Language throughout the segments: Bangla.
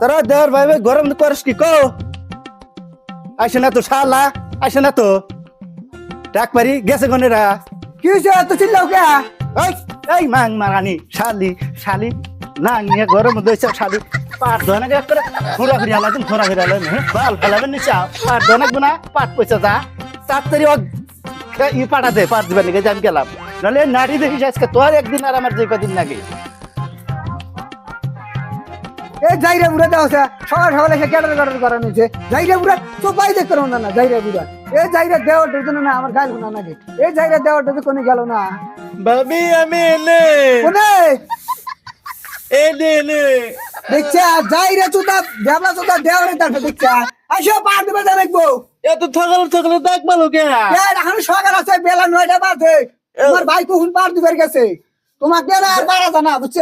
তোরা দেওয়ার ভাই ভাই, গরম করিস কি? কো আসে না তো, শালা আসে না তো। ডাক পারি গেছে গনেরা কি হয়েছে এত চিল্লাও কে? এই এই মাং মারানি, শালি শালি। না নিয়ে গরম দইছে শালি। পাট ধনে গে করে, ঘোরা ঘুরি আলাদিন ঘোরা ঘুরি আলাদিন বাল ফেলাবেন নিচা পাট ধনে গুনা পাট পয়সা যা। তাড়াতাড়ি ই পাঠা পাট দিবেন নিকে আমি গেলাম। নাহলে নারী দেখিস আজকে, তোর একদিন আর আমার যে কদিন লাগে এই জাইরা বুড়া দেওয়া আছে সকাল সকালে এসে ক্যাডার ক্যাডার করানো হয়েছে জাইরা বুড়া চোপাই দেখতে পারব না না জাইরা বুড়া। এই জাইরা দেওয়ার জন্য না আমার গাল শোনা নাকি এই জাইরা দেওয়ার জন্য কোনো গেল না। ভাবি আমি এনে। কোনে? এনে এনে। দেখছে জাইরা চুতা দেবলা চুতা দেওয়ারে তারপর দেখছে। আসো পার দিবে যা দেখব। এত থাকলে থাকলে দেখ ভালো এখন সকাল আছে বেলা নয়টা বাজে। তোমার ভাই কখন পার দিবার গেছে। তোমাকে আর পারা জানা বুঝছ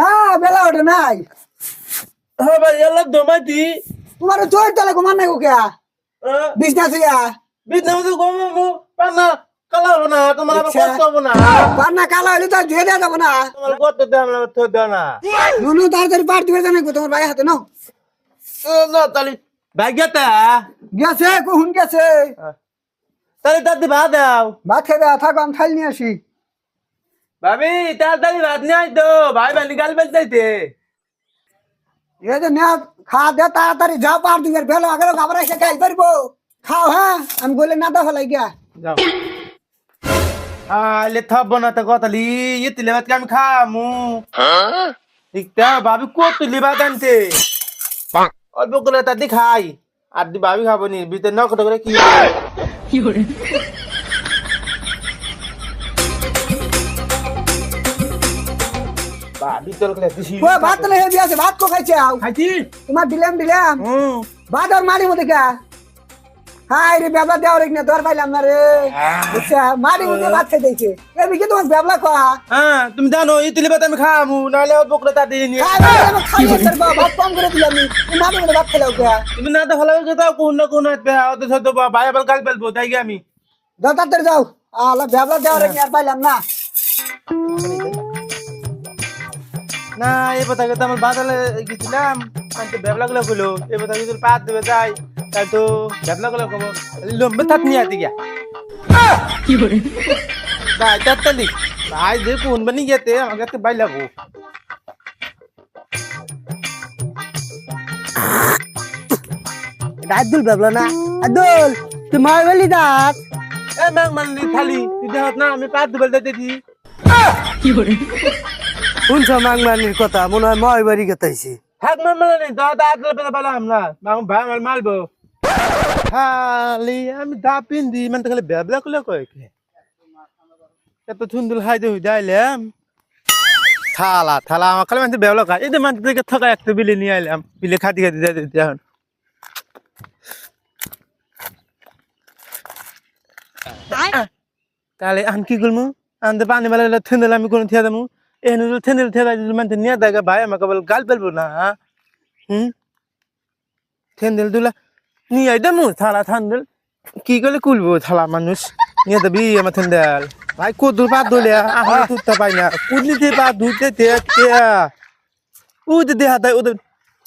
না বেলা ওঠে নাই। হ্যাঁ দমাতি তোমার জোর তালে ঘুমান নাই ওকে? বিছনা শুয়া কালা হব না তোমার আবার আচ্ছা। কষ্ট হব না। পান্না কালা হইলে তো ধুয়ে দেওয়া যাব না। তোমার কত দেয় আমরা তো দেয় না। নুনু তাড়াতাড়ি পার দিবে জানাই তোমার ভাই হাতে নাও। ও, না তাহলে ভাই গেতা গেছে কখন গেছে? তাহলে তাতে ভাত দাও। ভাত খেয়ে থাকো আমি খাইল নিয়ে আসি। ভাবি তাড়াতাড়ি ভাত নিয়ে আই তো। ভাই ভাই গাল বেল যাইতে। এই যে নেওয়া খাওয়া দে তাড়াতাড়ি যাও পার দিবে বেলা আগে খাবার এসে খাই পারব খাও হ্যাঁ? আমি বলে না দা ফেলাই গিয়া। যাও। আলে থাকব না তো কথালি ইতি লেবাত আমি খামু? ঠিকটা ভাবি কত লিবাত আনতে? অল্প করে তাদি খাই। আর দি ভাবি খাব নি ভিতরে নকটা করে কি ভাবি তোর করে দিছি ও ভাত তাহলে হেবি আছে ভাত কো খাইছে আও খাইছি তোমার দিলাম দিলাম হুম ভাত আর মারি মধ্যে কে হাই রে বেবলা দেওয়া রেখ না দর পাইলাম না রে বুঝছা মারি মধ্যে ভাত খেয়ে দিয়েছে এবি কি তোমার বেবলা কয়া হ্যাঁ তুমি জানো ইতি লেবাত আমি খামু নাহলে অল্প করে তাদি নিয়ে খাই ভাত কম করে দিলাম মারি মধ্যে ভাত খেলাও কে তুমি না তো ভালো করে দাও কোন না কোন আসবে অত সত্য ভাই আবার গাল বেলবো তাই গে আমি যাও তাড়াতাড়ি যাও আলা বেবলা দেওয়া রেখ আর পাইলাম না না এই কথা কথা আমার বাদালে গেছিলাম। তো ভ্যাবলা গুলো গুলো এই কথা যদি পাত দেবে যাই। তাই তো ভ্যাবলা গুলো কব লম্বে থাক নিয়ে আতি গিয়া। কি করে তাই তাত্তালি ভাই যে কোন বানি গেতে আমাকে তো বাই লাগো আব্দুল বেবলা না? আব্দুল তুই মার গেলি দাঁত এ ম্যাং মানলি থালি। তুই দেহত না আমি পাত দেবে দিতে দি। শুনছ মাংমানির কথা? মনে হয় ময় বাড়ি গেতাইছি। থাক মান মানে নেই দাও দাঁত পেলে পেলাম না। মাং ভাই আমার মারবো। খালি আমি দা পিন দি মানে খালি ভ্যাবলা গুলো কয় কে? এত সুন্দর হাইতে হই যাইলাম থালা থালা আমার খালি মানে ভ্যাবলা খাই এই মানে থেকে থাকা একটা বিলে নিয়ে আইলাম। বিলে খাতি খাতি যাই এখন। তাহলে আন কি করব আনতে পানি বেলা গেলে থেন্দে আমি কোনো থিয়া দেবো এখানে থেন্দে থেদা যদি মানে নিয়ে ভাই আমাকে বলে গাল ফেলব না হুম? থেন্দেল দুলা নিয়ে আই দেবো থালা থান্দেল কি করলে কুলবো থালা মানুষ? নিয়ে দেবি আমার থেন্দেল ভাই কুদুর পা ধুলে আহলে তুলতে পাই না। কুদলিতে পা ধুতে তে উ দে হাত ওদের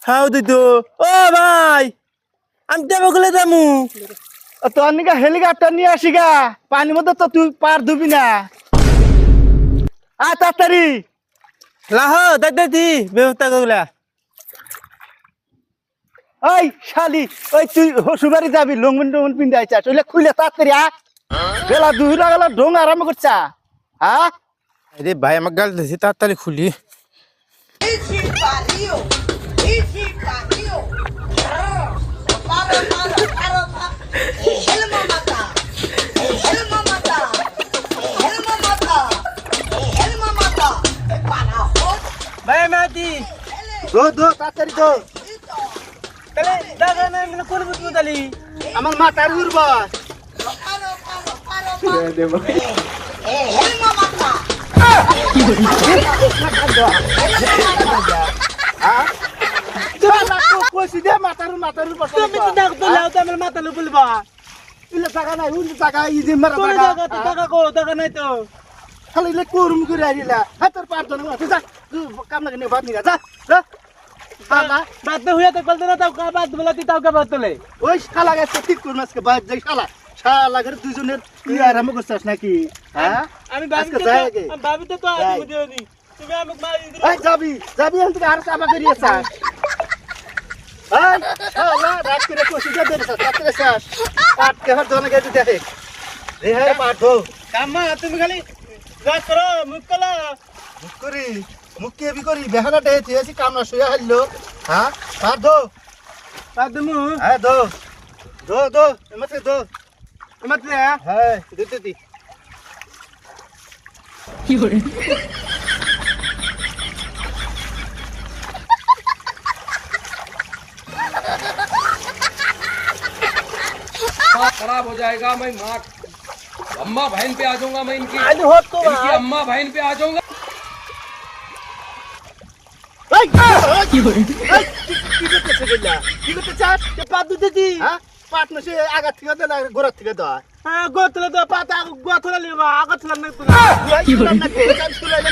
হ্যাঁ ওদের তো ও ভাই আমি দেবো গেলে দেবো তোর নিকা হেলিকপ্টার নিয়ে আসি গা পানির মধ্যে তো তুই পার দুবি না। আ তাড়াতাড়ি লাহ দাদি ব্যবস্থা করলা ওই শালি ওই তুই হসুবাড়ি যাবি লঙ্গন টঙ্গন পিন্ধে আইছা চলে খুলে তাড়াতাড়ি আ বেলা দুই লাগালা ঢোং আরম্ভ করছা হ্যাঁ আরে ভাই আমার গাল দিয়েছি তাড়াতাড়ি খুলি ভাই মাটি দো দো তাড়াতাড়ি দো তাহলে দাদা না মানে কোন বুঝব তালি আমার মাথার উড়ব Para, para, para, para! Helma mata! কইছি দে মাথার মাথার উড়ব তুমি তো দেখ তো লাও তো আমার মাথা লো বলবা ইলে টাকা নাই উনি টাকা ই যে মারা কোন টাকা জায়গা তো টাকা কো টাকা নাই তো খালি ইলে কোরুম করে আইলা হাতের পার দন যা তুই কাম লাগে নে বাদ নিগা যা যা বাদ দে হুইয়া তো বলতে না তাও বাদ বলাতি তাও কা বাদ তোলে ওই শালা গেছে ঠিক করুন আজকে বাইর যাই শালা শালা করে দুজনের তুই আরাম করছিস নাকি হ্যাঁ আমি আজকে যাই আগে। আমি ভাবি তো তো। আজ বুঝিনি তুমি আমাকে মারি দিলে এই যাবি যাবি এখন থেকে আর চাপা করিয়ে চাস এই শালা রাত করে কষি যা দেরিস রাত্রে শেষ পাট কেহার জনে গেছে দেখে রে হ্যাঁ পাট ধো কাম্মা তুমি খালি রাত করো মুখ কলা মুখ করি মুখ কে বি করি বেহানা ডে থেছি কাম না শুয়ে হারলো হ্যাঁ পাট ধো বাদ দেমু হ্যাঁ ধো ধো ধো এমতে ধো মাত্রে হ্যাঁ দিতে দি माँ खराब हो जाएगा मैं माँ अम्मा बहन पे आ जाऊंगा मैं इनकी আইলি হত তো इनकी अम्मा बहन पे आ जाऊंगा এই কি করে কি করতেছ গেলা কি করতে চাস? পাত দিতেছি হ্যাঁ? পাট না সে আগা থেকে দে না গোড়া থেকে দে। হ্যাঁ গোতলে তো পাতা গোতলে লিবা আগতলে না তো কি করলাম না কে কাজ করে না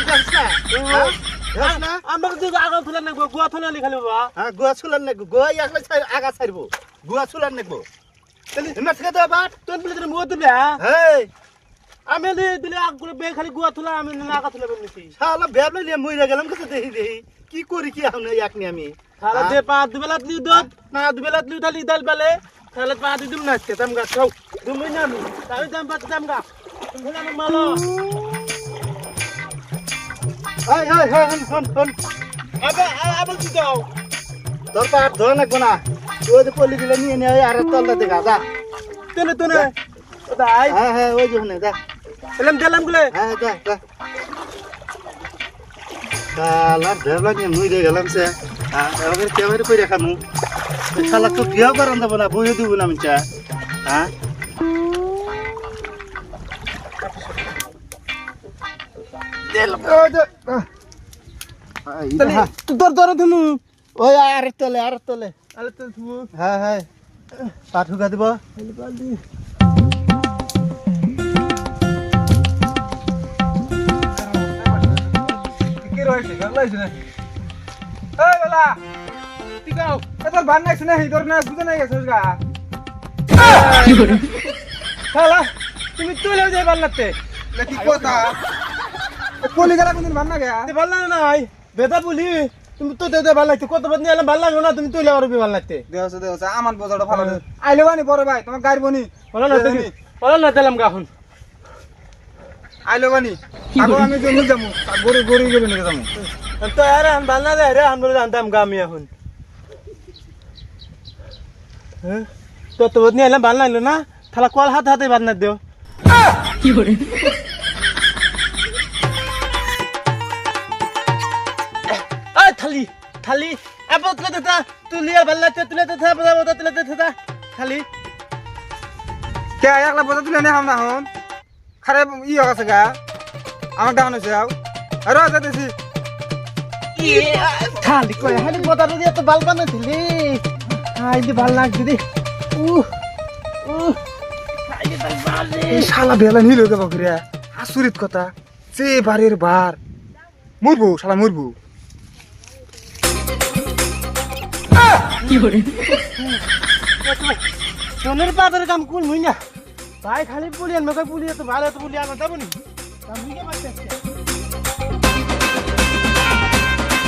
হ্যাঁ? না? আমাকে তো আগতলে না গোতলে লিখালি বাবা হ্যাঁ গোয়া ছুলান নাকবো গোয়া আসলে আগা ছাড়বো গোয়া ছুলান নাকবো তাহলে এমা থেকে দে বাট তোর বলে তুমি গোত দিলে হেই! আমি দিলে আগ বে খালি গোতলে আমি না আগতলে বলছি শালা মইরা গেলাম কাছে দেখি দেখি। কি করি কি এখন এক নি আমি? তাহলে দে পা দুবেলাত লিউ দত না দুবেলাত লিউ তালি দাল বেলে। তাহলে পা দি দিম না কে তাম গা খাও। তুমি না আমি। তাই দাম পাত দাম গা। তুমি না মালো। এই এই এই হন হন হন। আবে আবে কি দাও? তোর পাট ধরে না। ওই যে পলি দিলে নিয়ে নিয়ে আর তলটা দেখা যা। তেনে তেনে দাই হ্যাঁ হ্যাঁ ওই যে যা। এলাম দিলাম গুলে। হ্যাঁ যা যা। শালা ব্যাবলে নিয়ে মুই দিয়ে গেলাম সে। এবার কেবারে কই রাখামু শালা তো বিয়াও করান দেবো না বইয়ে দিব না আমি চা। হ্যাঁ তোর তুমি ওই আর তলে আর তলে। আলে তো তুমি হ্যাঁ হ্যাঁ। পাঠ ঢুকা দিব। কি রয়েছে গালাইছ না। এই বেলা কি গাও তোর বান নাই শুনে তোর না বুঝে নাই গেছিস গা। শালা তুমি তুলে যাই বাল্লাতে। কি কথা? পলি গেলা কোনদিন বান না গা তে নাই। বেদা বলি তুমি তো দে ভালো লাগতে কত বাদ নিয়ে ভালো লাগল না তুমি তুলে আর ভালো লাগতে দেওছে দেওছে আমার বোঝাটা ভালো আইলে বানি বড় ভাই তোমার গাড়ি বনি বলো না বলো না দিলাম গা এখন। আইলে বানি আগো আমি জমি যামু। গরু গরু গরু নিয়ে যামু? তো আরে আন ভালো না রে আন বলে জানতাম গা আমি এখন। হ্যাঁ? তো তো নিয়ে এলাম ভালো লাগল না? তাহলে কল হাত হাতে বাদ না দেও। আ থালি থালি। এবার তুলে দেতা তুলি আর ভালো লাগতে তুলে দেতা বদা বদা তুলে দেতা খালি কে একলা বোঝা তুলে নে হাম না হন? খারে ই হচ্ছে গা। আমার ডাউন হয়েছে আও। আরে যাইতেছি খালি কই খালি বদা দিয়ে তো বাল বানাইছিলি। আই দি ভালো লাগছে দি উহ উহ। এই শালা বেলা নিল দেবো ঘুরে আচরিত কথা। সে বাড়ির বার। মরবো শালা মরবো। কি করে সোনের পাতের কাম কোন মুই না। ভাই খালি পুলিয়ান মকে পুলিয়া তো ভালো তো পুলিয়া না? যাবনি কাম হইয়া পাচ্ছে